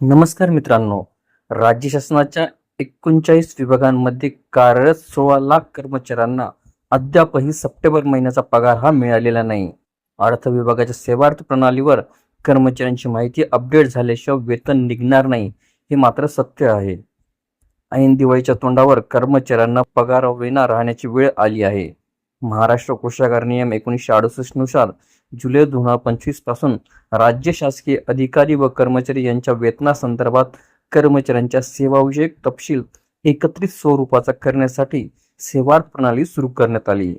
नमस्कार मित्रांनो. राज्य शासनाच्या एकोणचाळीस विभागांमध्ये कार्यरत सोळा लाख कर्मचाऱ्यांना अद्यापही सप्टेंबर महिन्याचा पगार हा मिळालेला नाही. अर्थ विभागाच्या सेवार्थ प्रणालीवर कर्मचाऱ्यांची माहिती अपडेट झाल्याशिवाय वेतन निघणार नाही हे मात्र सत्य आहे. ऐन दिवाळीच्या तोंडावर कर्मचाऱ्यांना पगार विना राहण्याची वेळ आली आहे. महाराष्ट्र कोषागार नियम एकोणीसशे अडुसष्टनुसार जुलै दोन हजार पंचवीसपासून राज्य शासकीय अधिकारी व कर्मचारी यांच्या वेतनासंदर्भात कर्मचाऱ्यांच्या सेवाविषयक तपशील एकत्रित स्वरूपाचा करण्यासाठी सेवार प्रणाली सुरू करण्यात आली.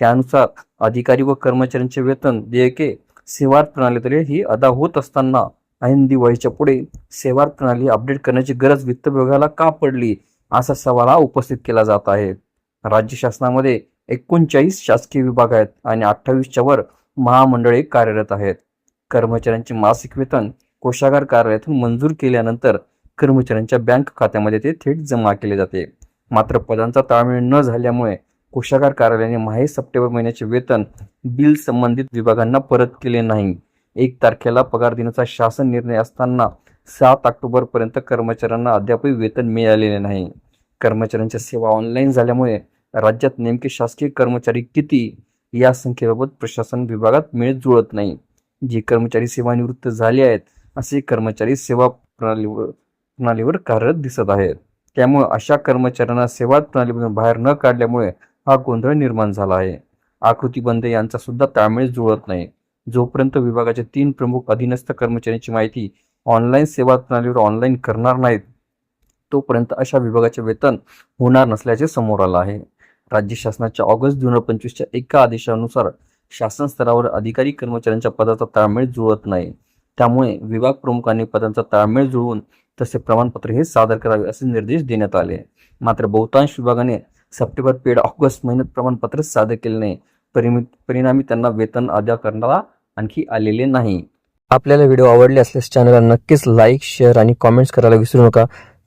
त्यानुसार अधिकारी व कर्मचाऱ्यांचे वेतन देयके सेवार प्रणालीद्वारे ही अदा होत असताना ऐन दिवाळीच्या पुढे सेवार प्रणाली अपडेट करण्याची गरज वित्त विभागाला का पडली असा सवाल हा उपस्थित केला जात आहे. राज्य शासनामध्ये एकोणचाळीस शासकीय विभाग आहेत आणि अठ्ठावीसच्या वर महामंडळे कार्यरत आहेत. कर्मचाऱ्यांचे मासिक वेतन कोषागार कार्यालयातून मंजूर केल्यानंतर कर्मचाऱ्यांच्या बँक खात्यामध्ये ते थेट जमा केले जाते. मात्र पदांचा ताळमेळ न झाल्यामुळे कोषागार कार्यालयाने माहे सप्टेंबर महिन्याचे वेतन बिल संबंधित विभागांना परत केले नाही. एक तारखेला पगार देण्याचा शासन निर्णय असताना सात ऑक्टोबर पर्यंत कर्मचाऱ्यांना अद्यापही वेतन मिळालेले नाही. कर्मचाऱ्यांच्या सेवा ऑनलाईन झाल्यामुळे राज्यात नेमके शासकीय कर्मचारी किती या संख्येबाबत प्रशासन विभागात मेळ जुळत नाही. जे कर्मचारी सेवानिवृत्त झाले आहेत असे कर्मचारी सेवा प्रणालीवर प्रणालीवर कार्यरत दिसत आहेत. त्यामुळे अशा कर्मचाऱ्यांना सेवा प्रणालीमधून बाहेर न काढल्यामुळे हा गोंधळ निर्माण झाला आहे. आकृती बंद यांचा सुद्धा ताळमेळ जुळत नाही. जोपर्यंत विभागाचे तीन प्रमुख अधीनस्थ कर्मचाऱ्यांची माहिती ऑनलाईन सेवा प्रणालीवर ऑनलाईन करणार नाहीत तोपर्यंत अशा विभागाचे वेतन होणार नसल्याचे समोर आलं आहे. राज्य शासनाच्या ऑगस्ट दोन हजार पंचवीसच्या एका आदेशानुसार शासन स्तरावर अधिकारी कर्मचाऱ्यांच्या पदाचा ताळमेळ जुळत नाही. त्यामुळे विभाग प्रमुखांनी पदांचा ताळमेळ जुळवून तसे प्रमाणपत्र हे सादर करावे असे निर्देश देण्यात आले. मात्र बहुतांश विभागाने सप्टेंबर पेड ऑगस्ट महिन्यात प्रमाणपत्र सादर केले नाही. परिमित परिणामी त्यांना वेतन अदा करणारा आणखी आलेले नाही. आपल्याला व्हिडिओ आवडले असल्यास चॅनलला नक्कीच लाईक शेअर आणि कॉमेंट्स करायला विसरू नका.